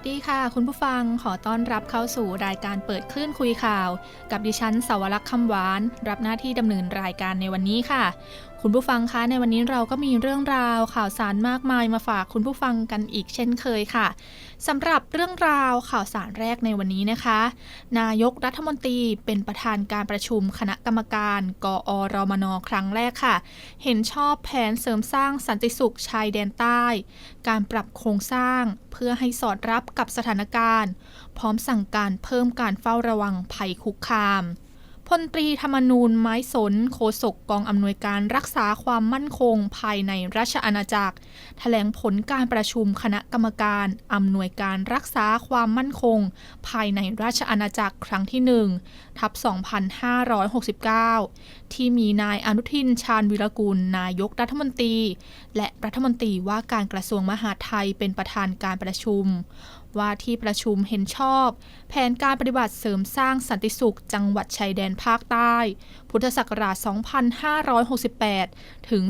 สดีค่ะ คุณผู้ฟังขอต้อนรับเข้าสู่รายการเปิดคลื่นคุยข่าว กับดิฉันสาวรักษ์คำหวาน รับหน้าที่ดำเนินรายการในวันนี้ค่ะ คุณผู้ฟังคะในวันนี้เราก็มีเรื่องราวข่าวสารมากมายมาฝากคุณผู้ฟังกันอีกเช่นเคยค่ะสำหรับเรื่องราวข่าวสารแรกในวันนี้นะคะ นายกรัฐมนตรีเป็นประธานการประชุมคณะกรรมการ กอรมนครั้งแรกค่ะ เห็นชอบแผนเสริมสร้างสันติสุขชายแดนใต้ การปรับโครงสร้างเพื่อให้สอดรับกับสถานการณ์ พร้อมสั่งการเพิ่มการเฝ้าระวังภัยคุกคาม พลตรีธรรมนูญไม้สนโฆษกกองอำนวยการรักษาความมั่นคงภายในราชอาณาจักรแถลงผลการประชุมคณะกรรมการอำนวยการรักษาความมั่นคง ภายในราชอาณาจักรครั้งที่1ทับ2569 ที่มีนายอนุทินชาญวิรกุลนายกรัฐมนตรี และรัฐมนตรีว่าการกระทรวงมหาดไทยเป็นประธานการประชุม ว่าที่ประชุมเห็นชอบ แผนการปฏิบัติเสริมสร้างสันติสุขจังหวัดชายแดนภาคใต้ พุทธศักราช 2568 ถึง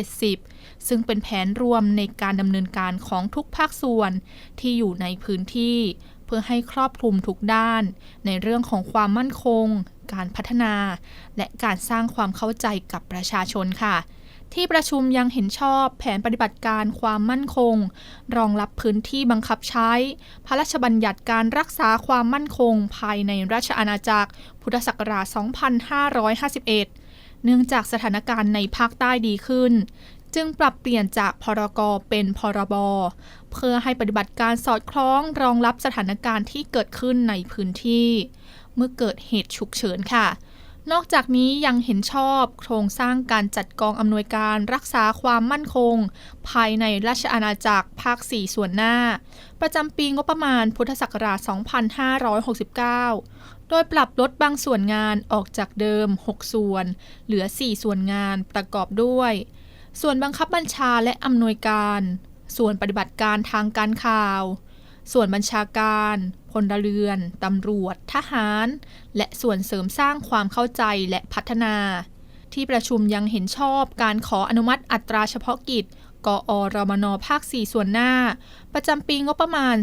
2570 ซึ่งเป็นแผนรวมในการดำเนินการของทุกภาคส่วนที่อยู่ในพื้นที่ เพื่อให้ครอบคลุมทุกด้าน ในเรื่องของความมั่นคง การพัฒนา และการสร้างความเข้าใจกับประชาชนค่ะ ที่ประชุมยังเห็นชอบแผนปฏิบัติการความมั่นคง รองรับพื้นที่บังคับใช้ พระราชบัญญัติการรักษาความมั่นคง ภายในราชอาณาจักร พุทธศักราช 2551 เนื่องจากสถานการณ์ในภาคใต้ดีขึ้น จึงปรับเปลี่ยนจากพรกเป็นพรบ เพื่อให้ปฏิบัติการสอดคล้องรองรับสถานการณ์ที่เกิดขึ้นในพื้นที่ เมื่อเกิดเหตุฉุกเฉินค่ะ นอกจากนี้ยังเห็นชอบโครงสร้างการจัดกองอำนวยการรักษาความมั่นคง ภายในราชอาณาจักรภาค 4 ส่วนหน้า ประจำปีงบประมาณพุทธศักราช 2569 โดยปรับลดบางส่วนงานออกจากเดิม 6 ส่วน เหลือ 4 ส่วนงานประกอบด้วย ส่วนบังคับบัญชาและอำนวยการ ส่วนปฏิบัติการทางการข่าว ส่วนบัญชาการ พลเรือน ตำรวจ ทหาร และส่วนเสริมสร้างความเข้าใจและพัฒนา ที่ประชุมยังเห็นชอบการขออนุมัติอัตราเฉพาะกิจ กอรมนภาค 4 ส่วนหน้า ประจำปีงบประมาณ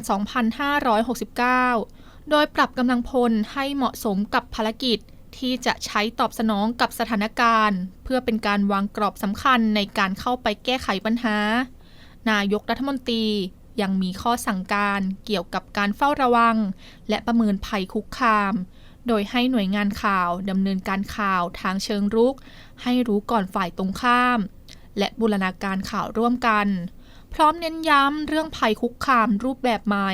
2569 โดยปรับกำลังพลให้เหมาะสมกับภารกิจที่จะใช้ตอบสนองกับสถานการณ์ เพื่อเป็นการวางกรอบสำคัญในการเข้าไปแก้ไขปัญหา นายกรัฐมนตรี ยังมีข้อสั่งการเกี่ยวกับการเฝ้าระวัง และประเมินภัยคุกคาม โดยให้หน่วยงานข่าวดำเนินการข่าวทางเชิงรุก ให้รู้ก่อนฝ่ายตรงข้าม และบูรณาการข่าวร่วมกัน พร้อมเน้นย้ำเรื่องภัยคุกคามรูปแบบใหม่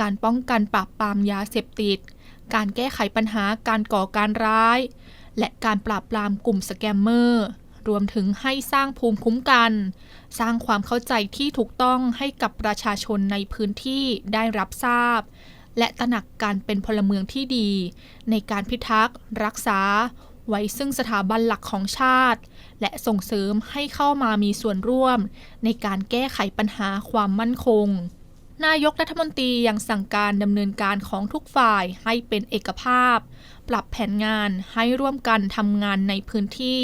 การป้องกันปราบปรามยาเสพติด การแก้ไขปัญหาการก่อการร้าย และการปราบปรามกลุ่มสแกมเมอร์ รวมถึงให้สร้างภูมิคุ้มกัน สร้างความเข้าใจที่ถูกต้องให้กับประชาชนในพื้นที่ได้รับทราบ และตระหนักการเป็นพลเมืองที่ดี ในการพิทักษ์ รักษา ไว้ซึ่งสถาบันหลักของชาติ และส่งเสริมให้เข้ามามีส่วนร่วม ในการแก้ไขปัญหาความมั่นคงนายกรัฐมนตรียังสั่งการดำเนินการของทุกฝ่ายให้เป็นเอกภาพ ปรับแผนงานให้ร่วมกันทำงานในพื้นที่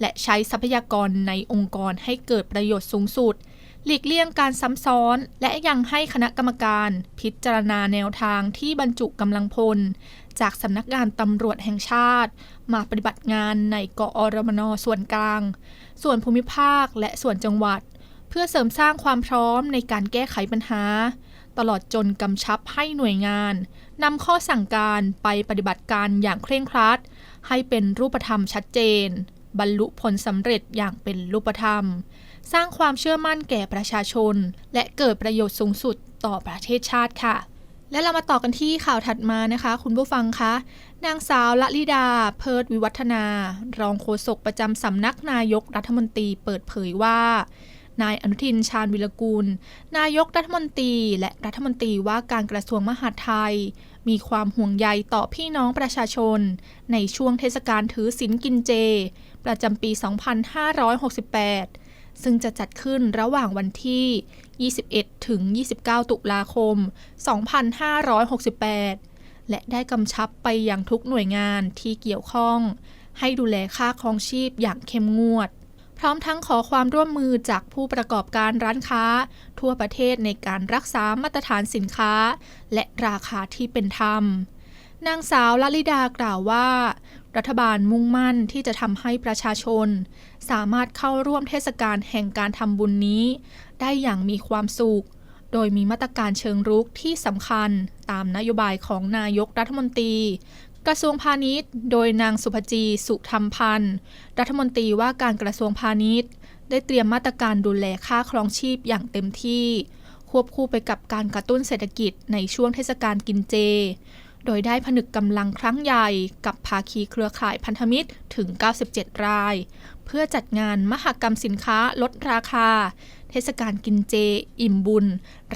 และใช้ทรัพยากรในองค์กรให้เกิดประโยชน์สูงสุด หลีกเลี่ยงการซ้ำซ้อน และยังให้คณะกรรมการพิจารณาแนวทางที่บรรจุกำลังพล จากสำนักงานตำรวจแห่งชาติ มาปฏิบัติงานในกอรมนส่วนกลาง ส่วนภูมิภาคและส่วนจังหวัด เพื่อเสริมสร้างความพร้อมในการแก้ไขปัญหา ตลอดจนกำชับให้หน่วยงานนำข้อสั่งการไปปฏิบัติการอย่างเคร่งครัด ให้เป็นรูปธรรมชัดเจน บรรลุผลสำเร็จอย่างเป็นรูปธรรม สร้างความเชื่อมั่นแก่ประชาชน และเกิดประโยชน์สูงสุดต่อประเทศชาติค่ะและเรามาต่อกันที่ข่าวถัดมานะคะ คุณผู้ฟังคะ นางสาวละลิดา เพิดวิวัฒนา รองโฆษกประจำสำนักนายกรัฐมนตรีเปิดเผยว่า นายอนุทินชาญวิรกูล นายกรัฐมนตรี และรัฐมนตรีว่าการกระทรวงมหาดไทย มีความห่วงใยต่อพี่น้องประชาชน ในช่วงเทศกาลถือศีลกินเจ ประจำปี 2568 ซึ่งจะจัดขึ้นระหว่างวันที่ 21 ถึง 29 ตุลาคม 2568 และได้กำชับไปยังทุกหน่วยงานที่เกี่ยวข้อง ให้ดูแลค่าครองชีพอย่างเข้มงวด พร้อมทั้งขอความร่วมมือจากผู้ประกอบการร้านค้า ทั่วประเทศในการรักษามาตรฐานสินค้า และราคาที่เป็นธรรม นางสาวลลิดากล่าวว่า รัฐบาลมุ่งมั่นที่จะทำให้ประชาชน สามารถเข้าร่วมเทศกาลแห่งการทำบุญนี้ ได้อย่างมีความสุข โดยมีมาตรการเชิงรุกที่สำคัญตามนโยบายของนายกรัฐมนตรี กระทรวงพาณิชย์ โดยนางสุภจีสุธรรมพันธ์รัฐมนตรีว่าการกระทรวงพาณิชย์ ได้เตรียมมาตรการดูแลค่าครองชีพอย่างเต็มที่ควบคู่ไปกับการกระตุ้นเศรษฐกิจในช่วงเทศกาลกินเจ โดยได้ผนึกกำลังครั้งใหญ่กับภาคีเครือข่ายพันธมิตรถึง 97 ราย เพื่อจัดงานมหกรรมสินค้าลดราคา เทศกาลกินเจ อิ่มบุญ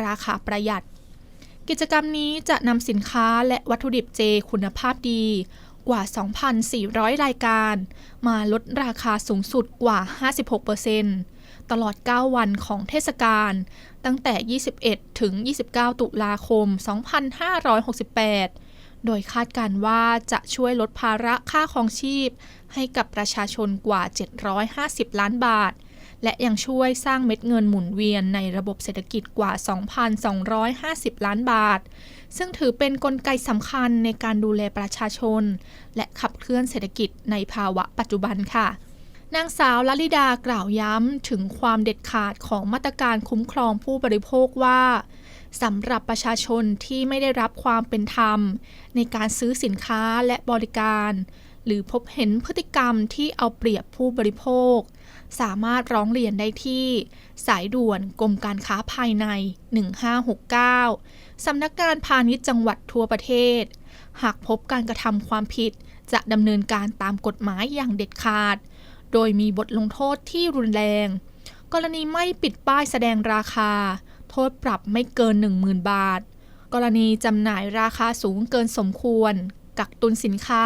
ราคาประหยัด กิจกรรมนี้จะนำสินค้าและวัตถุดิบเจคุณภาพดีกว่า 2,400 รายการ มาลดราคาสูงสุดกว่า 56%ตลอด 9 วันของเทศกาล ตั้งแต่ 21 ถึง 29 ตุลาคม 2568 โดยคาดการว่าจะช่วยลดภาระค่าครองชีพ ให้กับประชาชนกว่า 750 ล้านบาท และยังช่วยสร้างเม็ดเงินหมุนเวียนในระบบเศรษฐกิจกว่า 2,250 ล้านบาท ซึ่งถือเป็นนกลไกสำคัญในการดูแลประชาชน และขับเคลื่อนเศรษฐกิจในภาวะปัจจุบันค่ะนางสาวลลิดากล่าวย้ำถึงความเด็ดขาดของมาตรการคุ้มครองผู้บริโภคว่า สำหรับประชาชนที่ไม่ได้รับความเป็นธรรม ในการซื้อสินค้าและบริการ หรือพบเห็นพฤติกรรมที่เอาเปรียบผู้บริโภค สามารถร้องเรียนได้ที่ สายด่วนกรมการค้าภายใน 1569 สำนักงานพาณิชย์จังหวัดทั่วประเทศ หากพบการกระทำความผิดจะดำเนินการตามกฎหมายอย่างเด็ดขาด โดยมีบทลงโทษที่รุนแรง กรณีไม่ปิดป้ายแสดงราคา โทษปรับไม่เกิน 10,000 บาท กรณีจำหน่ายราคาสูงเกินสมควร กักตุนสินค้า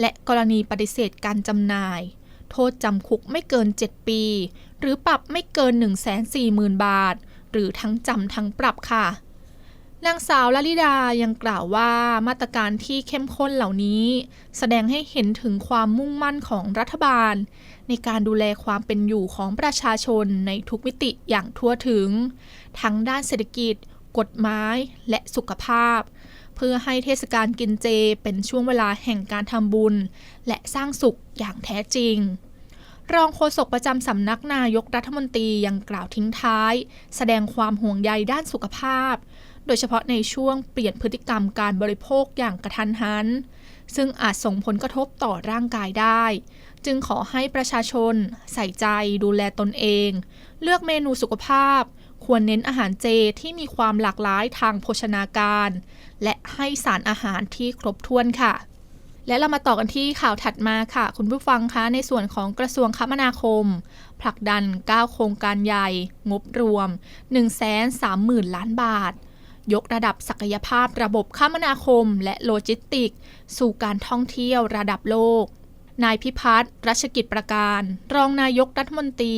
และกรณีปฏิเสธการจำหน่าย โทษจำคุกไม่เกิน 7 ปี หรือปรับไม่เกิน 140,000 บาท หรือทั้งจำทั้งปรับค่ะนางสาวลลิดายังกล่าวว่ามาตรการที่เข้มข้นเหล่านี้ แสดงให้เห็นถึงความมุ่งมั่นของรัฐบาล ในการดูแลความเป็นอยู่ของประชาชนในทุกมิติอย่างทั่วถึง ทั้งด้านเศรษฐกิจ กฎหมาย และสุขภาพ เพื่อให้เทศกาลกินเจเป็นช่วงเวลาแห่งการทำบุญ และสร้างสุขอย่างแท้จริง รองโฆษกประจำสำนักนายกรัฐมนตรียังกล่าวทิ้งท้าย แสดงความห่วงใยด้านสุขภาพ โดยเฉพาะในช่วงเปลี่ยนพฤติกรรมการบริโภคอย่างกระทันหันซึ่งอาจส่งผลกระทบต่อร่างกายได้ จึงขอให้ประชาชน ใส่ใจดูแลตนเอง เลือกเมนูสุขภาพ ควรเน้นอาหารเจที่มีความหลากหลายทางโภชนาการ และให้สารอาหารที่ครบถ้วนค่ะ และเรามาต่อกันที่ข่าวถัดมาค่ะ คุณผู้ฟังคะในส่วนของกระทรวงคมนาคม ผลักดัน 9 โครงการใหญ่ งบรวม 130,000 ล้านบาทยกระดับศักยภาพระบบคมนาคมและโลจิสติก สู่การท่องเที่ยวระดับโลก นายพิพัฒน์รัชกิจประการ รองนายกรัฐมนตรี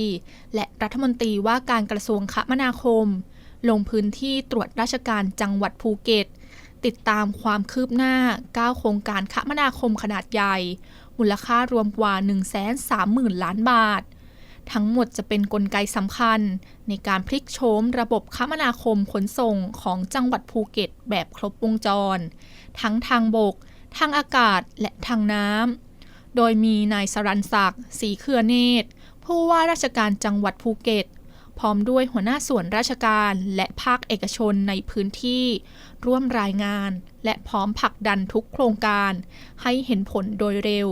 และรัฐมนตรีว่าการกระทรวงคมนาคม ลงพื้นที่ตรวจราชการจังหวัดภูเก็ต ติดตามความคืบหน้า 9 โครงการคมนาคมขนาดใหญ่ มูลค่ารวมกว่า 130,000 ล้านบาท ทั้งหมดจะเป็นนกลไกสำคัญ ในการพลิกโฉมระบบคมนาคมขนส่งของจังหวัดภูเก็ตแบบครบวงจร ทั้งทางบก ทางอากาศและทางน้ำ โดยมีนายสรันศักดิ์ศรีเครือเนตร ผู้ว่าราชการจังหวัดภูเก็ต พร้อมด้วยหัวหน้าส่วนราชการและภาคเอกชนในพื้นที่ ร่วมรายงาน และพร้อมผลักดันทุกโครงการ ให้เห็นผลโดยเร็ว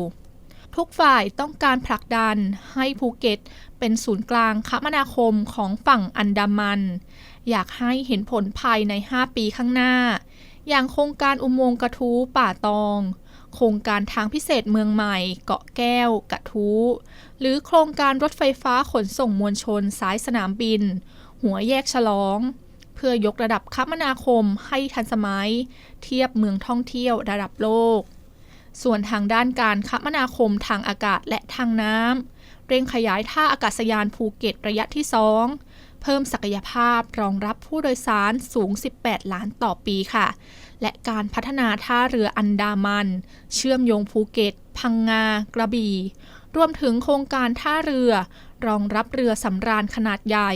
ทุกฝ่ายต้องการผลักดันให้ภูเก็ต เป็นศูนย์กลางคมนาคมของฝั่งอันดามัน อยากให้เห็นผลภายใน 5 ปีข้างหน้า อย่างโครงการอุโมงค์กระทู้ป่าตอง โครงการทางพิเศษเมืองใหม่ เกาะแก้ว กะทู้ หรือโครงการรถไฟฟ้าขนส่งมวลชนสายสนามบิน หัวแยกฉลอง เพื่อยกระดับคมนาคมให้ทันสมัย เทียบเมืองท่องเที่ยวระดับโลก ส่วนทางด้านการคมนาคมทางอากาศและทางน้ำเร่งขยายท่าอากาศยานภูเก็ตระยะที่ 2 เพิ่มศักยภาพรองรับผู้โดยสารสูง 18 ล้านต่อปีค่ะ และการพัฒนาท่าเรืออันดามัน เชื่อมโยงภูเก็ต พังงา กระบี่ รวมถึงโครงการท่าเรือ รองรับเรือสำราญขนาดใหญ่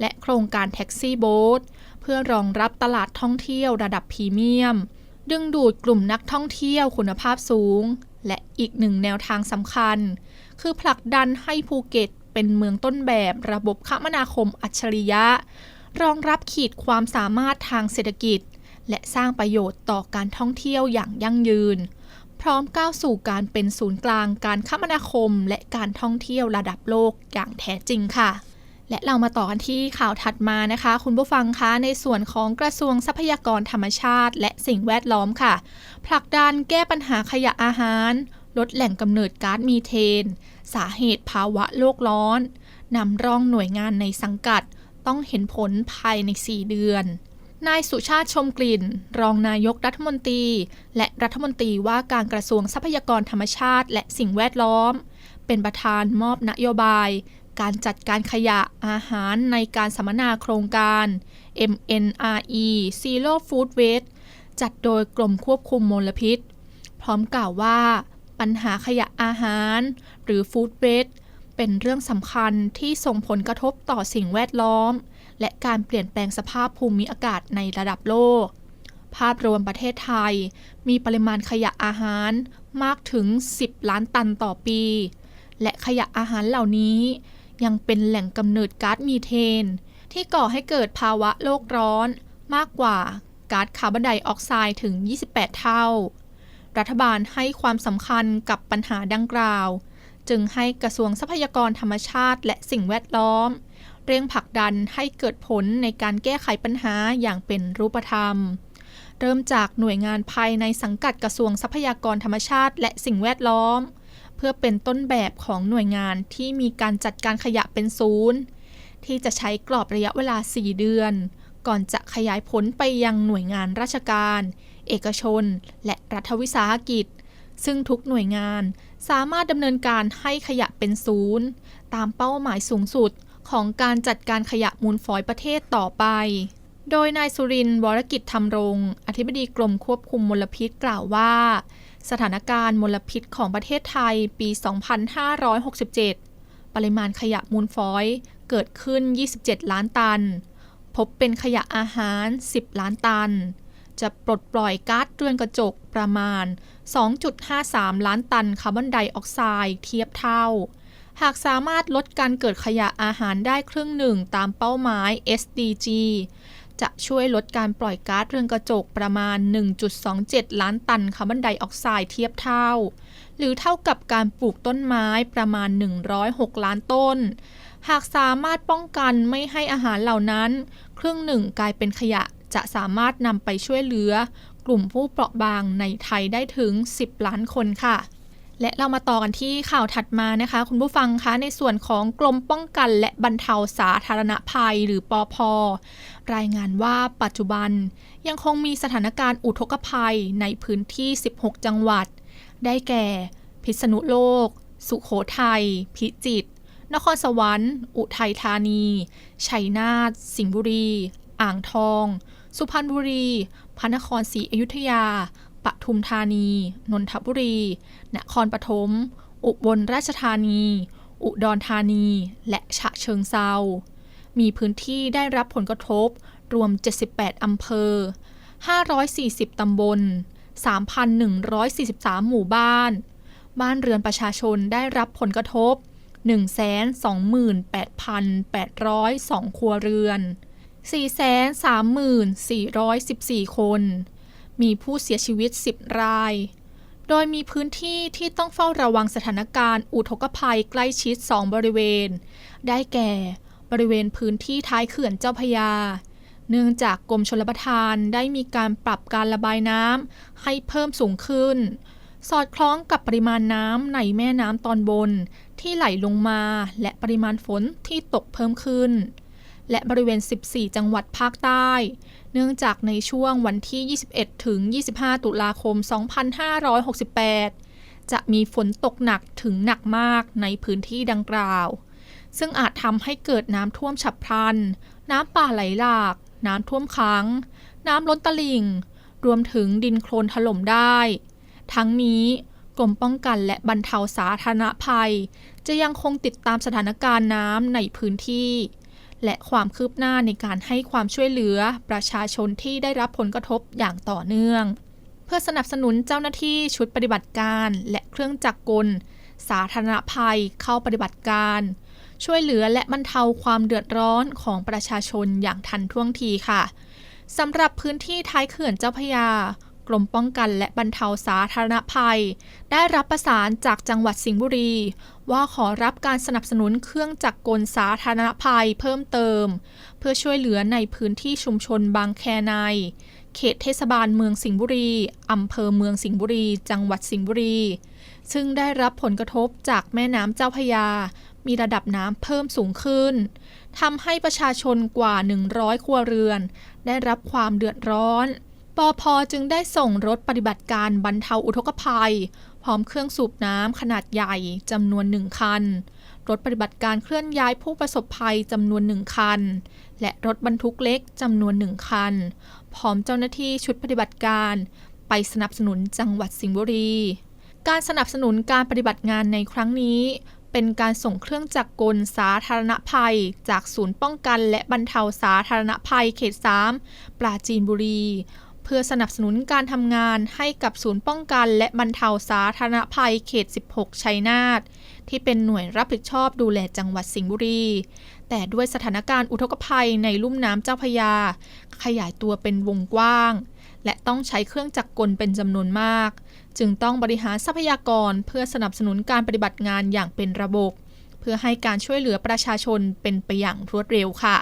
และโครงการแท็กซี่โบ๊ทเพื่อรองรับตลาดท่องเที่ยวระดับพรีเมียม ดึงดูดกลุ่มนักท่องเที่ยวคุณภาพสูง และอีกหนึ่งแนวทางสำคัญ คือผลักดันให้ภูเก็ต เป็นเมืองต้นแบบ ระบบคมนาคมอัจฉริยะ รองรับขีดความสามารถทางเศรษฐกิจ และสร้างประโยชน์ต่อการท่องเที่ยวอย่างยั่งยืน พร้อมก้าวสู่การเป็นศูนย์กลางการคมนาคม และการท่องเที่ยวระดับโลกอย่างแท้จริงค่ะและเรามาต่อกันที่ข่าวถัดมานะคะ คุณผู้ฟังคะในส่วนของกระทรวงทรัพยากรธรรมชาติ และสิ่งแวดล้อมค่ะ ผลักดันแก้ปัญหาขยะอาหาร ลดแหล่งกำเนิดก๊าซมีเทน สาเหตุภาวะโลกร้อน นำร่องหน่วยงานในสังกัดต้องเห็นผลภายใน 4 เดือน นายสุชาติชมกลิ่น รองนายกรัฐมนตรี และรัฐมนตรีว่าการกระทรวงทรัพยากรธรรมชาติ และสิ่งแวดล้อม เป็นประธานมอบนโยบาย การจัดการขยะอาหารในการสัมมนาโครงการ MNRE Zero Food Waste จัดโดยกรมควบคุมมลพิษ พร้อมกล่าวว่า ปัญหาขยะอาหาร หรือ Food Waste เป็นเรื่องสำคัญที่ส่งผลกระทบต่อสิ่งแวดล้อม และการเปลี่ยนแปลงสภาพภูมิอากาศในระดับโลก ภาพรวมประเทศไทย มีปริมาณขยะอาหารมากถึง 10 ล้านตันต่อปี และขยะอาหารเหล่านี้ ยังเป็นแหล่งกำเนิดก๊าซมีเทน ที่ก่อให้เกิดภาวะโลกร้อนมากกว่าก๊าซคาร์บอนไดออกไซด์ถึง 28 เท่า รัฐบาลให้ความสำคัญกับปัญหาดังกล่าว จึงให้กระทรวงทรัพยากรธรรมชาติและสิ่งแวดล้อม เร่งผลักดันให้เกิดผลในการแก้ไขปัญหาอย่างเป็นรูปธรรม เริ่มจากหน่วยงานภายในสังกัดกระทรวงทรัพยากรธรรมชาติและสิ่งแวดล้อม เพื่อเป็นต้นแบบของหน่วยงานที่มีการจัดการขยะเป็นศูนย์ที่จะใช้กรอบระยะเวลา 4 เดือน ก่อนจะขยายผลไปยังหน่วยงานราชการ เอกชน และรัฐวิสาหกิจ ซึ่งทุกหน่วยงานสามารถดำเนินการให้ขยะเป็นศูนย์ ตามเป้าหมายสูงสุดของการจัดการขยะมูลฝอยประเทศต่อไป โดยนายสุรินทร์วรกิจธรรมรง อธิบดีกรมควบคุมมลพิษกล่าวว่า สถานการณ์มลพิษของประเทศไทยปี 2567 ปริมาณขยะมูลฝอยเกิดขึ้น 27 ล้านตัน พบเป็นขยะอาหาร 10 ล้านตัน จะปลดปล่อยก๊าซเรือนกระจกประมาณ 2.53 ล้านตันคาร์บอนไดออกไซด์เทียบเท่า หากสามารถลดการเกิดขยะอาหารได้ครึ่งหนึ่งตามเป้าหมาย SDG จะช่วยลดการปล่อยก๊าซเรือนกระจกประมาณ 1.27 ล้านตันคาร์บอนไดออกไซด์เทียบเท่า หรือเท่ากับการปลูกต้นไม้ประมาณ 106 ล้านต้น หากสามารถป้องกันไม่ให้อาหารเหล่านั้น ครึ่งหนึ่งกลายเป็นขยะ จะสามารถนำไปช่วยเหลือกลุ่มผู้เปราะบางในไทยได้ถึง 10 ล้านคนค่ะ และเรามาต่อกันที่ข่าวถัดมานะคะ คุณผู้ฟังคะในส่วนของกรมป้องกันและบรรเทาสาธารณภัยหรือปอพรายงานว่าปัจจุบันยังคงมีสถานการณ์อุทกภัยในพื้นที่ 16 จังหวัด ได้แก่ พิษณุโลก สุขโขทัย พิจิตรนครสวรรค์ อุทัยธานี ชัยนาท สิงห์บุรี อ่างทอง สุพรรณบุรี พระนครศรีอยุธยา ปทุมธานี นนทบุรี นครปฐม อุบลราชธานี อุดรธานี และฉะเชิงเซา มีพื้นที่ได้รับผลกระทบรวม 78 อำเภอ 540 ตำบล 3,143 หมู่บ้าน บ้านเรือนประชาชนได้รับผลกระทบ 128,802 ครัวเรือน 434,414 คน มีผู้เสียชีวิต 10 ราย โดยมีพื้นที่ที่ต้องเฝ้าระวังสถานการณ์อุทกภัยใกล้ชิด 2 บริเวณ ได้แก่ บริเวณพื้นที่ท้ายเขื่อนเจ้าพยา เนื่องจากกรมชลประทานได้มีการปรับการระบายน้ำให้เพิ่มสูงขึ้น สอดคล้องกับปริมาณน้ำในแม่น้ำตอนบนที่ไหลลงมาและปริมาณฝนที่ตกเพิ่มขึ้น และบริเวณ 14 จังหวัดภาคใต้ เนื่องจากในช่วงวันที่ 21 ถึง 25 ตุลาคม 2568 จะมีฝนตกหนักถึงหนักมากในพื้นที่ดังกล่าว ซึ่งอาจทำให้เกิดน้ำท่วมฉับพลัน น้ำป่าไหลหลาก น้ำท่วมขัง น้ำล้นตลิ่ง รวมถึงดินโคลนถล่มได้ ทั้งนี้กรมป้องกันและบรรเทาสาธารณภัย จะยังคงติดตามสถานการณ์น้ำในพื้นที่ และความคืบหน้าในการให้ความช่วยเหลือประชาชนที่ได้รับผลกระทบอย่างต่อเนื่อง เพื่อสนับสนุนเจ้าหน้าที่ชุดปฏิบัติการและเครื่องจักรกล สาธารณภัยเข้าปฏิบัติการ ช่วยเหลือและบรรเทาความเดือดร้อนของประชาชนอย่างทันท่วงทีค่ะสำหรับพื้นที่ท้ายเขื่อนเจ้าพยา กรมป้องกันและบรรเทาสาธารณภัย ได้รับประสานจากจังหวัดสิงห์บุรี ว่าขอรับการสนับสนุนเครื่องจักรกลสาธารณภัยเพิ่มเติม เพื่อช่วยเหลือในพื้นที่ชุมชนบางแคใน เขตเทศบาลเมืองสิงห์บุรีอำเภอเมืองสิงห์บุรี จังหวัดสิงห์บุรี ซึ่งได้รับผลกระทบจากแม่น้ำเจ้าพยา มีระดับน้ำเพิ่มสูงขึ้นทำให้ประชาชนกว่า 100 ครัวเรือน ได้รับความเดือดร้อน ปอพจึงได้ส่งรถปฏิบัติการบรรเทาอุทกภัย พร้อมเครื่องสูบน้ำขนาดใหญ่จำนวนหนึ่งคัน รถปฏิบัติการเคลื่อนย้ายผู้ประสบภัยจำนวนหนึ่งคัน และรถบรรทุกเล็กจำนวนหนึ่งคัน พร้อมเจ้าหน้าที่ชุดปฏิบัติการ ไปสนับสนุนจังหวัดสิงห์บุรี การสนับสนุนการปฏิบัติงานในครั้งนี้เป็นการส่งเครื่องจักรกลสาธารณภัย จากศูนย์ป้องกันและบรรเทาสาธารณภัยเขต 3 ปราจีนบุรี พื่อสนับสนุนการทำงานให้กับศูนย์ป้องกัน และบรรเทาสาธารณภัยเขต 16 ชัยนาทที่เป็นหน่วยรับผิดชอบดูแลจังหวัดสิงห์บุรี แต่ด้วยสถานการณ์อุทกภัยในลุ่มน้ำเจ้าพยา ขยายตัวเป็นวงกว้าง และต้องใช้เครื่องจักรกลเป็นจำนวนมาก จึงต้องบริหารทรัพยากรเพื่อสนับสนุนการปฏิบัติงานอย่างเป็นระบบ เพื่อให้การช่วยเหลือประชาชนเป็นไปอย่างรวดเร็วค่ะ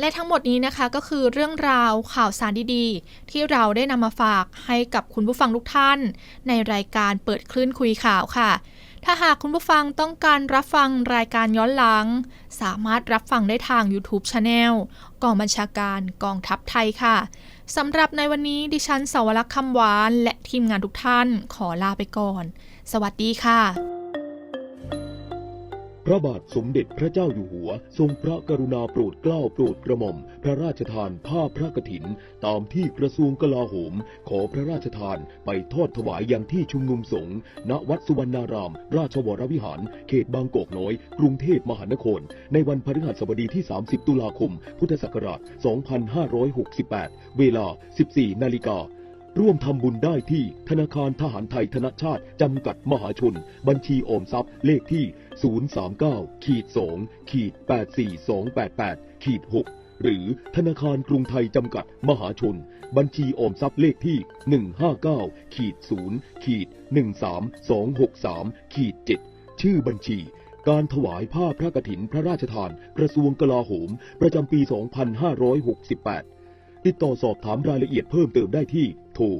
และทั้งหมดนี้นะคะก็คือเรื่องราวข่าวสารดีๆ ที่เราได้นำมาฝากให้กับคุณผู้ฟังทุกท่าน ในรายการเปิดคลื่นคุยข่าวค่ะ ถ้าหากคุณผู้ฟังต้องการรับฟังรายการย้อนหลัง สามารถรับฟังได้ทาง YouTube Channel กองบัญชาการกองทัพไทยค่ะสำหรับในวันนี้ดิฉันสาวรักษ์คำหวาน และทีมงานทุกท่านขอลาไปก่อน สวัสดีค่ะ พระบาทสมเด็จพระเจ้าอยู่หัว ทรงพระกรุณาโปรดเกล้าโปรดกระหม่อม พระราชทานผ้าพระกฐิน ตามที่กระทรวงกลาโหม ขอพระราชทานไปทอดถวายยังที่ชุมนุมสงฆ์ณวัดสุวรรณาราม ราชวรวิหาร เขตบางกอกน้อย กรุงเทพมหานคร ในวันพฤหัสบดีที่ 30 ตุลาคม พุทธศักราช 2568 เวลา 14 นาฬิกา ร่วมทำบุญได้ที่ธนาคารทหารไทยธนชาติ จำกัดมหาชน บัญชีออมทรัพย์เลขที่ 039ขีด2ขีด84288ขีด6หรือธนาคารกรุงไทยจำกัดมหาชน บัญชีออมทรัพย์เลขที่ 159ขีด0ขีด13263ขีด7ชื่อบัญชีการถวายผ้าพระกฐินพระราชทาน กระทรวงกลาโหม ประจำปี 2568 ติดต่อสอบถามรายละเอียดเพิ่มเติมได้ที่โทร 0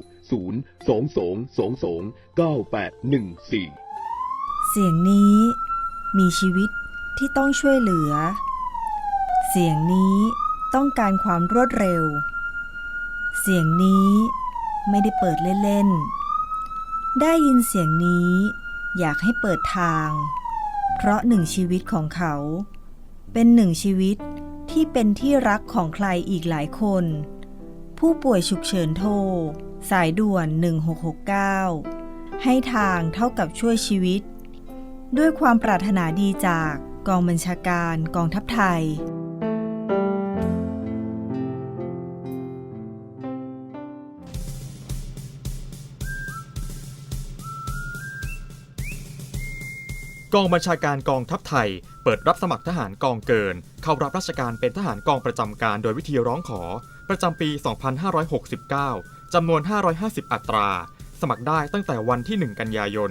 2 2 2 2 9 8 1 4 เสียงนี้มีชีวิตที่ต้องช่วยเหลือ เสียงนี้ต้องการความรวดเร็ว เสียงนี้ไม่ได้เปิดเล่นๆ ได้ยินเสียงนี้อยากให้เปิดทาง เพราะหนึ่งชีวิตของเขา เป็นหนึ่งชีวิตที่เป็นที่รักของใครอีกหลายคน ผู้ป่วยฉุกเฉินโทร สายด่วน 1669 ให้ทางเท่ากับช่วยชีวิต ด้วยความปรารถนาดีจากกองบัญชาการกองทัพไทยกองบัญชาการกองทัพไทย เปิดรับสมัครทหารกองเกิน เข้ารับราชการเป็นทหารกองประจำการโดยวิธีร้องขอ ประจำปี 2569 จำนวน 550 อัตรา สมัครได้ตั้งแต่วันที่ 1 กันยายน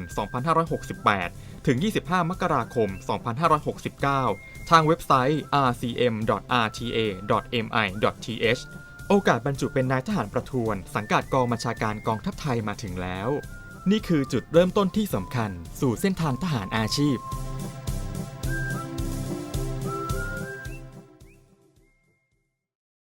2568 ถึง 25 มกราคม 2569 ทางเว็บไซต์ rcm.rta.mi.th โอกาสบรรจุเป็นนายทหารประทวน สังกัดกองบัญชาการกองทัพไทยมาถึงแล้ว นี่คือจุดเริ่มต้นที่สำคัญ สู่เส้นทางทหารอาชีพ